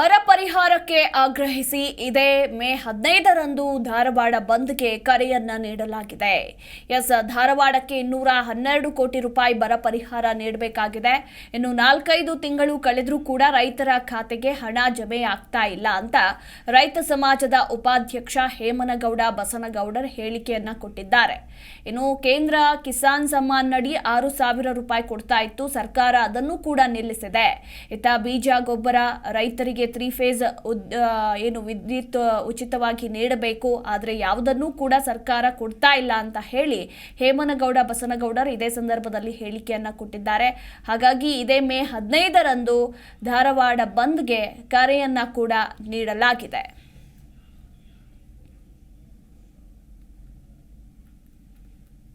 ಬರ ಪರಿಹಾರಕ್ಕೆ ಆಗ್ರಹಿಸಿ ಇದೇ ಮೇ ಹದಿನೈದರಂದು ಧಾರವಾಡ ಬಂದ್ಗೆ ಕರೆಯನ್ನ ನೀಡಲಾಗಿದೆ. ಎಸ್, ಧಾರವಾಡಕ್ಕೆ ಇನ್ನೂರ ಹನ್ನೆರಡು ಕೋಟಿ ರೂಪಾಯಿ ಬರ ಪರಿಹಾರ ನೀಡಬೇಕಾಗಿದೆ. ಇನ್ನು ನಾಲ್ಕೈದು ತಿಂಗಳು ಕಳೆದರೂ ಕೂಡ ರೈತರ ಖಾತೆಗೆ ಹಣ ಜಮೆ ಆಗ್ತಾ ಇಲ್ಲ ಅಂತ ರೈತ ಸಮಾಜದ ಉಪಾಧ್ಯಕ್ಷ ಹೇಮನಗೌಡ ಬಸನಗೌಡರ್ ಹೇಳಿಕೆಯನ್ನ ಕೊಟ್ಟಿದ್ದಾರೆ. ಇನ್ನು ಕೇಂದ್ರ ಕಿಸಾನ್ ಸಮ್ಮಾನ್ ನಡಿ ಆರು ಸಾವಿರ ರೂಪಾಯಿ ಕೊಡ್ತಾ ಇತ್ತು. ಸರ್ಕಾರ ಅದನ್ನು ಕೂಡ ನಿಲ್ಲಿಸಿದೆ. ಇತ್ತ ಬೀಜ, ಗೊಬ್ಬರ ರೈತರಿಗೆ ತ್ರೀ ಫೇಸ್ ಏನು ವಿದ್ಯುತ್ ಉಚಿತವಾಗಿ ನೀಡಬೇಕು, ಆದರೆ ಯಾವುದನ್ನು ಕೂಡ ಸರ್ಕಾರ ಕೊಡ್ತಾ ಇಲ್ಲ ಅಂತ ಹೇಳಿ ಹೇಮನಗೌಡ, ಬಸನಗೌಡರು ಇದೇ ಸಂದರ್ಭದಲ್ಲಿ ಹೇಳಿಕೆಯನ್ನು ಕೊಟ್ಟಿದ್ದಾರೆ. ಹಾಗಾಗಿ ಇದೇ ಮೇ ಹದಿನೈದರಂದು ಧಾರವಾಡ ಬಂದ್ಗೆ ಕರೆಯನ್ನ ಕೂಡ ನೀಡಲಾಗಿದೆ.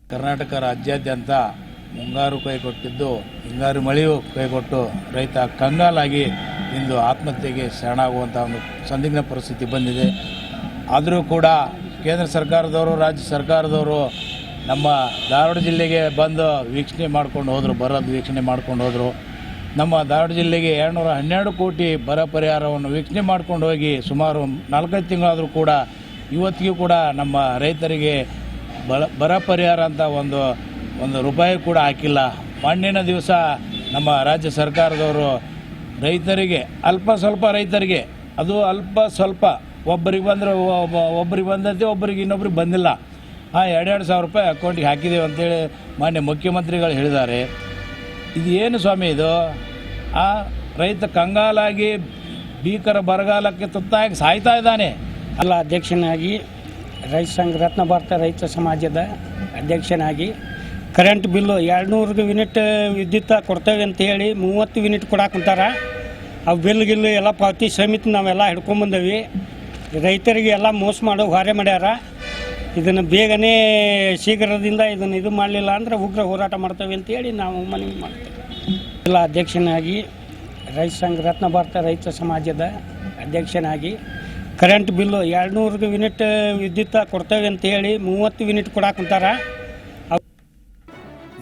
ಕರ್ನಾಟಕ ರಾಜ್ಯಾದ್ಯಂತ ಮುಂಗಾರು ಕೈಗೊಟ್ಟಿದ್ದು ಹಿಂಗಾರು ಮಳೆಯು ಕೈಗೊಟ್ಟು ರೈತ ಕಂಗಾಲಾಗಿ ಇಂದು ಆತ್ಮಹತ್ಯೆಗೆ ಶರಣಾಗುವಂಥ ಒಂದು ಸಂದಿಗ್ಧ ಪರಿಸ್ಥಿತಿ ಬಂದಿದೆ. ಆದರೂ ಕೂಡ ಕೇಂದ್ರ ಸರ್ಕಾರದವರು, ರಾಜ್ಯ ಸರ್ಕಾರದವರು ನಮ್ಮ ಧಾರವಾಡ ಜಿಲ್ಲೆಗೆ ಬಂದು ವೀಕ್ಷಣೆ ಮಾಡ್ಕೊಂಡು ಹೋದರು, ಬರೋದು ವೀಕ್ಷಣೆ ಮಾಡ್ಕೊಂಡು ಹೋದರು. ನಮ್ಮ ಧಾರವಾಡ ಜಿಲ್ಲೆಗೆ ಎರಡುನೂರ ಹನ್ನೆರಡು ಕೋಟಿ ಬರ ಪರಿಹಾರವನ್ನು ವೀಕ್ಷಣೆ ಮಾಡ್ಕೊಂಡು ಹೋಗಿ ಸುಮಾರು ನಾಲ್ಕೈದು ತಿಂಗಳಾದರೂ ಕೂಡ ಇವತ್ತಿಗೂ ಕೂಡ ನಮ್ಮ ರೈತರಿಗೆ ಬಲ ಬರ ಪರಿಹಾರ ಅಂತ ಒಂದು ಒಂದು ರೂಪಾಯಿ ಕೂಡ ಹಾಕಿಲ್ಲ. ಮಣ್ಣಿನ ದಿವಸ ನಮ್ಮ ರಾಜ್ಯ ಸರ್ಕಾರದವರು ರೈತರಿಗೆ, ಅಲ್ಪ ಸ್ವಲ್ಪ ರೈತರಿಗೆ, ಅದು ಅಲ್ಪ ಸ್ವಲ್ಪ, ಒಬ್ಬರಿಗೆ ಬಂದರೆ ಒಬ್ಬರಿಗೆ ಬಂದಂತೆ ಒಬ್ಬರಿಗೆ ಇನ್ನೊಬ್ರಿಗೆ ಬಂದಿಲ್ಲ. ಹಾಂ ಎರಡೆರಡು ಸಾವಿರ ರೂಪಾಯಿ ಅಕೌಂಟಿಗೆ ಹಾಕಿದ್ದೇವೆ ಅಂತೇಳಿ ಮಾನ್ಯ ಮುಖ್ಯಮಂತ್ರಿಗಳು ಹೇಳಿದ್ದಾರೆ. ಇದು ಏನು ಸ್ವಾಮಿ ಇದು? ಆ ರೈತ ಕಂಗಾಲಾಗಿ ಭೀಕರ ಬರಗಾಲಕ್ಕೆ ತುತ್ತಾಗಿ ಸಾಯ್ತಾ ಇದ್ದಾನೆ. ಅಲ್ಲ ಅಧ್ಯಕ್ಷನಾಗಿ ರೈತ ಸಂಘ, ರತ್ನ ಭಾರತ ರೈತ ಸಮಾಜದ ಅಧ್ಯಕ್ಷನಾಗಿ ಕರೆಂಟ್ ಬಿಲ್ಲು ಎರಡುನೂರು ಯೂನಿಟ್ ವಿದ್ಯುತ್ ಕೊಡ್ತೇವೆ ಅಂತ ಹೇಳಿ ಮೂವತ್ತು ಯೂನಿಟ್ ಕೊಡಾಕುಂತಾರ ಆ ಬಿಲ್ ಗಿಲ್ಲು ಎಲ್ಲ ಪಾವತಿ ಸಮಿತಿ ನಾವೆಲ್ಲ ಹಿಡ್ಕೊಂಬಂದೇವಿ ರೈತರಿಗೆ ಎಲ್ಲ ಮೋಸ ಮಾಡೋ ಹೊರೆ ಮಾಡ್ಯಾರ. ಇದನ್ನು ಬೇಗನೆ ಶೀಘ್ರದಿಂದ ಇದನ್ನು ಇದು ಮಾಡಲಿಲ್ಲ ಅಂದ್ರೆ ಉಗ್ರ ಹೋರಾಟ ಮಾಡ್ತೇವೆ ಅಂತೇಳಿ ನಾವು ಮನವಿ ಮಾಡ್ತೇವೆ. ಜಿಲ್ಲಾ ಅಧ್ಯಕ್ಷನಾಗಿ, ರೈತ ಸಂಘ, ರತ್ನ ಭಾರತ ರೈತ ಸಮಾಜದ ಅಧ್ಯಕ್ಷನಾಗಿ ಕರೆಂಟ್ ಬಿಲ್ಲು ಎರಡುನೂರು ಯೂನಿಟ್ ವಿದ್ಯುತ್ ಕೊಡ್ತೇವೆ ಅಂತ ಹೇಳಿ ಮೂವತ್ತು ಯೂನಿಟ್ ಕೊಡಾಕ್ ಕುಂತಾರ